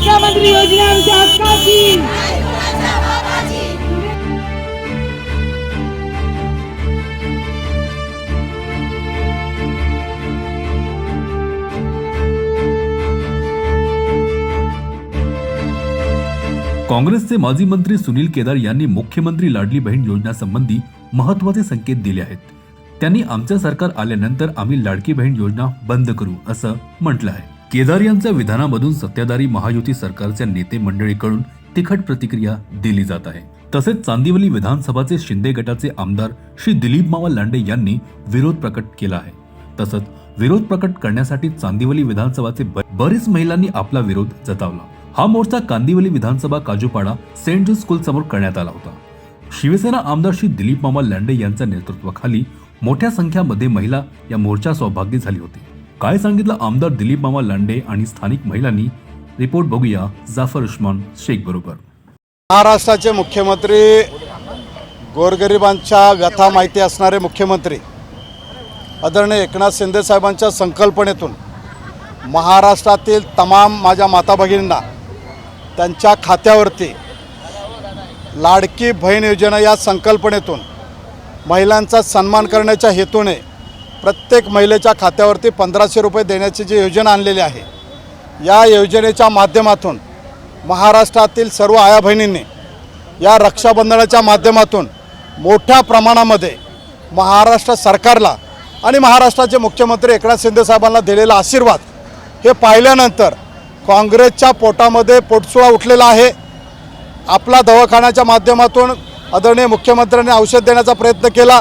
मुख्यमंत्री योजना आमच्या हक्काची. काँग्रेसचे माजी मंत्री सुनील केदार यांनी मुख्यमंत्री लाडली बहीण योजनासंबंधी महत्त्वाचे संकेत दिले आहेत. त्यांनी आमचं सरकार आल्यानंतर आम्ही लाडकी बहीण योजना बंद करू असं म्हटलं आहे. केदार यांच्या विधानामधून सत्ताधारी महायुती सरकारच्या नेते मंडळीकडून तिखट प्रतिक्रिया दिली जात आहे. तसेच चांदिवली विधानसभाचे शिंदे गटाचे आमदार श्री दिलीप मावा लांडे यांनी विरोध प्रकट केला आहे. तसंच विरोध प्रकट करण्यासाठी चांदिवली विधानसभाचे बरीच महिलांनी आपला विरोध जतावला. हा मोर्चा कांदिवली विधानसभा काजूपाडा सेंट जॉर्ज स्कूल समोर करण्यात आला होता. शिवसेना आमदार श्री दिलीप मामा लांडे यांच्या नेतृत्वाखाली मोठ्या संख्यामध्ये महिला या मोर्चा सहभागी झाली होती. काय सांगितलं आमदार दिलीप मामा लांडे आणि स्थानिक महिलांनी? रिपोर्ट बघूया जाफर उस्मान शेख बरोबर. महाराष्ट्राचे मुख्यमंत्री गोरगरिबांच्या व्यथा माहिती असणारे मुख्यमंत्री आदरणीय एकनाथ शिंदे साहेबांच्या संकल्पनेतून महाराष्ट्रातील तमाम माझ्या माता भगिनींना त्यांच्या खात्यावरती लाडकी बहीण योजना या संकल्पनेतून महिलांचा सन्मान करण्याच्या हेतूने प्रत्येक महिलेच्या खात्यावरती पंधराशे रुपये देण्याची जी योजना आणलेली आहे या योजनेच्या माध्यमातून महाराष्ट्रातील सर्व आया बहिणींनी या रक्षाबंधनाच्या माध्यमातून मोठ्या प्रमाणामध्ये महाराष्ट्र सरकारला आणि महाराष्ट्राचे मुख्यमंत्री एकनाथ शिंदे साहेबांना दिलेला आशीर्वाद हे पाहिल्यानंतर काँग्रेसच्या पोटामध्ये पोटसुळा उठलेला आहे. आपला दवाखान्याच्या माध्यमातून आदरणीय मुख्यमंत्र्यांनी औषध देण्याचा प्रयत्न केला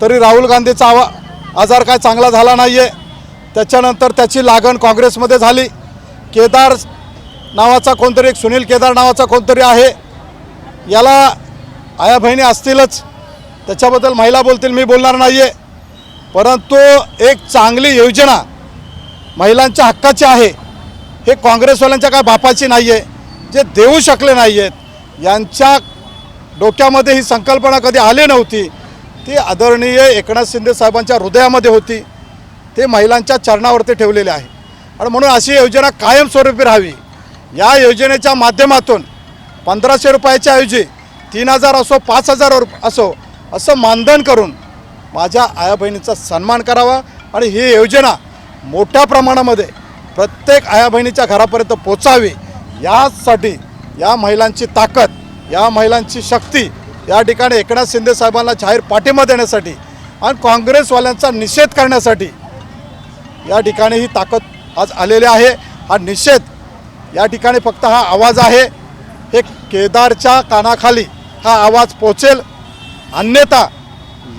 तरी राहुल गांधीचा आवा आजार काय चांगला झाला नाही आहे त्याच्यानंतर त्याची लागण काँग्रेसमध्ये झाली. केदार नावाचा कोणतरी एक सुनील केदार नावाचा कोणतरी आहे. याला आया बहिणी असतीलच. त्याच्याबद्दल महिला बोलतील मी बोलणार नाही आहे परंतु एक चांगली योजना महिलांच्या हक्काची आहे. हे काँग्रेसवाल्यांच्या काय बापाची नाही आहे जे देऊ शकले नाही आहेत यांच्या डोक्यामध्ये ही संकल्पना कधी आली नव्हती. ती आदरणीय एकनाथ शिंदे साहेबांच्या हृदयामध्ये होती. ते महिलांच्या चरणावरती ठेवलेले आहे. आणि म्हणून अशी योजना कायमस्वरूपी राहावी. या योजनेच्या माध्यमातून पंधराशे रुपयाच्या ऐवजी तीन हजार असो पाच हजार रुप- असो असं मानधन करून माझ्या आया बहिणीचा सन्मान करावा. आणि ही योजना मोठ्या प्रमाणामध्ये प्रत्येक आया बहिणीच्या घरापर्यंत पोचावी. यासाठी या महिलांची ताकद या महिलांची शक्ती या ठिकाणी एकनाथ शिंदे साहेबांना जाहीर पाठिंबा देण्यासाठी आणि काँग्रेसवाल्यांचा निषेध करण्यासाठी या ठिकाणी ही ताकद आज आलेली आहे. हा निषेध या ठिकाणी फक्त हा आवाज आहे. हे केदारच्या कानाखाली हा आवाज पोचेल अन्यथा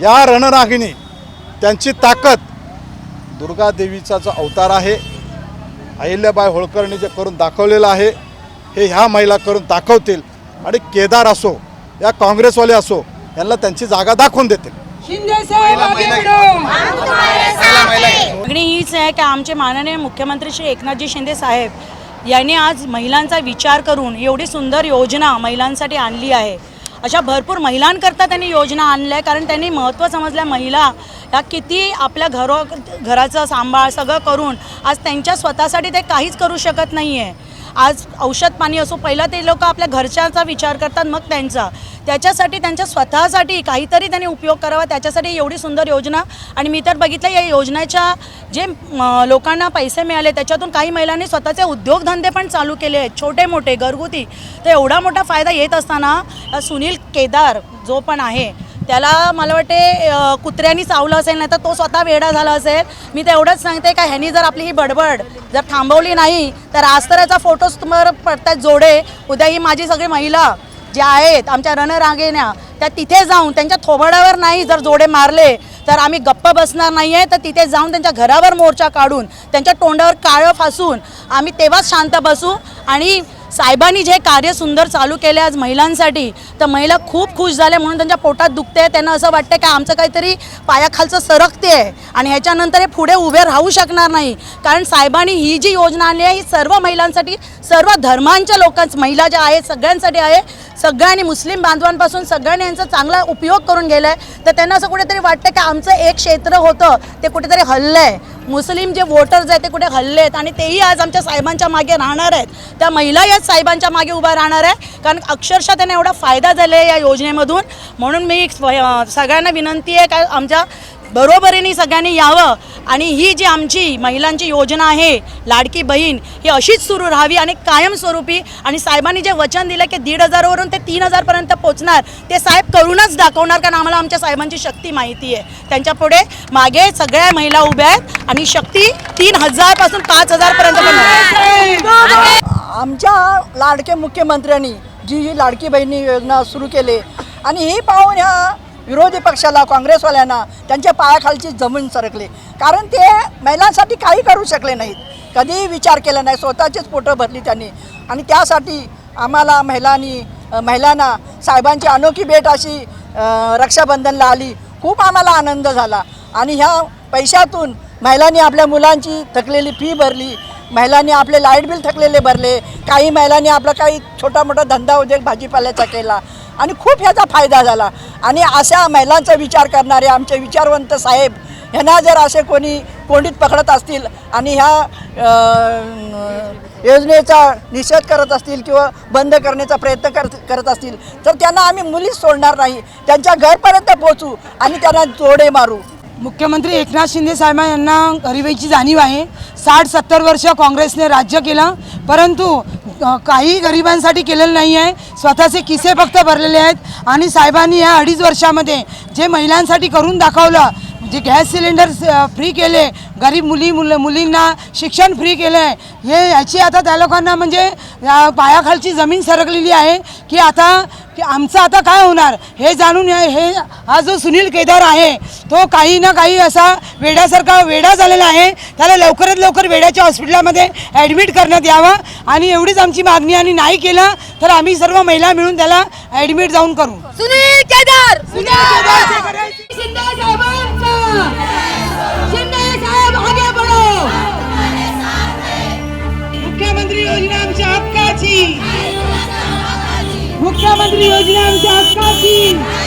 या रणरागिणी त्यांची ताकद दुर्गादेवीचा जो अवतार आहे अहिल्याबाई होळकरनी जे करून दाखवलेलं आहे हे ह्या महिला करून दाखवतील. आणि केदार असो या काँग्रेसवाले असो यांना त्यांची जागा दाखवून देतील. शिंदे साहेब आगे बढ़ो. मागणी हीच आहे की आमचे माननीय मुख्यमंत्री श्री एकनाथजी शिंदे साहेब यांनी आज महिलांचा विचार करून एवढी सुंदर योजना महिलांसाठी आणली आहे. अशा भरपूर महिलांकरता त्यांनी योजना आणल्या आहे कारण त्यांनी महत्त्व समजल्या महिला ह्या किती आपल्या घरो घराचं सांभाळ सगळं करून आज त्यांच्या स्वतःसाठी ते काहीच करू शकत नाही आहे आज औषध पाणी असो पहिला ते लोक आपल्या घरच्याचा विचार करतात मग त्यांचा. त्याच्यासाठी त्यांच्या स्वतःसाठी काहीतरी त्यांनी उपयोग करावा त्याच्यासाठी एवढी सुंदर योजना. आणि मी तर बघितलं या योजनेच्या जे लोकांना पैसे मिळाले त्याच्यातून काही महिलांनी स्वतःचे उद्योगधंदे पण चालू केले आहेत छोटे मोठे घरगुती. तर एवढा मोठा फायदा येत असताना सुनील केदार जो पण आहे त्याला मला वाटते कुत्र्यांनी चावलं असेल नाही तर तो स्वतः वेडा झाला असेल. मी तर एवढंच सांगते का ह्यांनी जर आपली ही बडबड जर थांबवली नाही तर आज तर याचा फोटोज तुम्हाला पडतात जोडे. उद्या ही माझी सगळी महिला ज्या आहेत आमच्या रणरांगेण्या त्या तिथे जाऊन त्यांच्या थोबाडावर नाही जर जोडे मारले तर आम्ही गप्प बसणार नाही आहे तर तिथे जाऊन त्यांच्या घरावर मोर्चा काढून त्यांच्या तोंडावर काळं फासून आम्ही तेव्हाच शांत बसू आणि साहेबांनी जे कार्य सुंदर चालू केले आज महिलांसाठी तर महिला खूप खुश झाल्या म्हणून त्यांच्या पोटात दुखते त्यांना असं वाटतं की आमचं काहीतरी पायाखालचं सरकते आहे आणि ह्याच्यानंतर हे पुढे उभे राहू शकणार नाही. कारण साहेबांनी ही जी योजना आणली आहे ही सर्व महिलांसाठी सर्व धर्मांच्या लोकांच महिला ज्या आहेत सगळ्यांसाठी आहे. सगळ्यांनी मुस्लिम बांधवांपासून सगळ्यांनी यांचा चांगला उपयोग करून गेला आहे तर त्यांना असं कुठेतरी वाटतं की आमचं एक क्षेत्र होतं ते कुठेतरी हल्लं आहे मुस्लिम जे वोटर्स आहेत ते कुठे हल्ले आहेत आणि तेही आज आमच्या साहेबांच्या मागे राहणार आहेत. त्या महिला याच साहेबांच्या मागे उभ्या राहणार आहे. कारण अक्षरशः त्यांना एवढा फायदा झाला आहे या योजनेमधून. म्हणून मी सगळ्यांना विनंती आहे का आमच्या बरोबरीने सगळ्यांनी यावं. आणि ही जी आमची महिलांची योजना आहे लाडकी बहीण ही अशीच सुरू राहावी आणि कायमस्वरूपी. आणि साहेबांनी जे वचन दिलं की दीड हजारवरून ते तीन हजारपर्यंत पोचणार ते साहेब करूनच दाखवणार कारण आम्हाला आमच्या साहेबांची शक्ती माहिती आहे. त्यांच्या पुढे मागे सगळ्या महिला उभ्या आहेत आणि शक्ती तीन हजारपासून पाच हजारपर्यंत आमच्या लाडके मुख्यमंत्र्यांनी जी ही लाडकी बहिणी योजना सुरू केली आणि ही पाहून ह्या विरोधी पक्षाला काँग्रेसवाल्यांना त्यांच्या पायाखालची जमीन सरकली. कारण ते महिलांसाठी काही करू शकले नाहीत. कधीही विचार केला नाही. स्वतःचीच पोटं भरली त्यांनी. आणि त्यासाठी आम्हाला महिलांनी महिलांना साहेबांची अनोखी भेट अशी रक्षाबंधनला आली. खूप आम्हाला आनंद झाला. आणि ह्या पैशातून महिलांनी आपल्या मुलांची थकलेली फी भरली. महिलांनी आपले लाइट बिल थकलेले भरले. काही महिलांनी आपला काही छोटा मोठा धंदा उद्योग भाजीपाल्याचा केला. आणि खूप ह्याचा फायदा झाला. आणि अशा महिलांचा विचार करणारे आमचे विचारवंत साहेब ह्यांना जर असे कोणी कोंडीत पकडत असतील आणि ह्या योजनेचा निषेध करत असतील किंवा बंद करण्याचा प्रयत्न कर करत असतील तर त्यांना आम्ही मुलीच सोडणार नाही. त्यांच्या घरपर्यंत पोचू आणि त्यांना जोडे मारू. मुख्यमंत्री एकनाथ शिंदे साहेबां यांना गरिबीची जाणीव आहे. साठ सत्तर वर्ष काँग्रेसने राज्य केलं. परंतु काही गरिबांसाठी केलेलं नाही आहे. स्वतःचे किसे फक्त भरलेले आहेत. आणि साहेबांनी या अडीच वर्षामध्ये जे महिलांसाठी करून दाखवलं जे गॅस सिलेंडर फ्री केले गरीब मुली मुलं मुलींना शिक्षण फ्री केलं आहे हे याची आता त्या लोकांना म्हणजे पायाखालची जमीन सरकलेली आहे. की आता की आमचं आता काय होणार? हे जाणून हे हे- जो सुनील केदार आहे तो काही ना काही असा वेड्यासारखा वेडा झालेला आहे. त्याला लवकरात लवकर वेड्याच्या हॉस्पिटलमध्ये ॲडमिट करण्यात यावं आणि एवढीच आमची मागणी आणि नाही केलं तर आम्ही सर्व महिला मिळून त्याला ॲडमिट जाऊन करू. सुनील केदार! शिंदे साहेबांचा! मुख्यमंत्री योजना आमच्या हक्काची.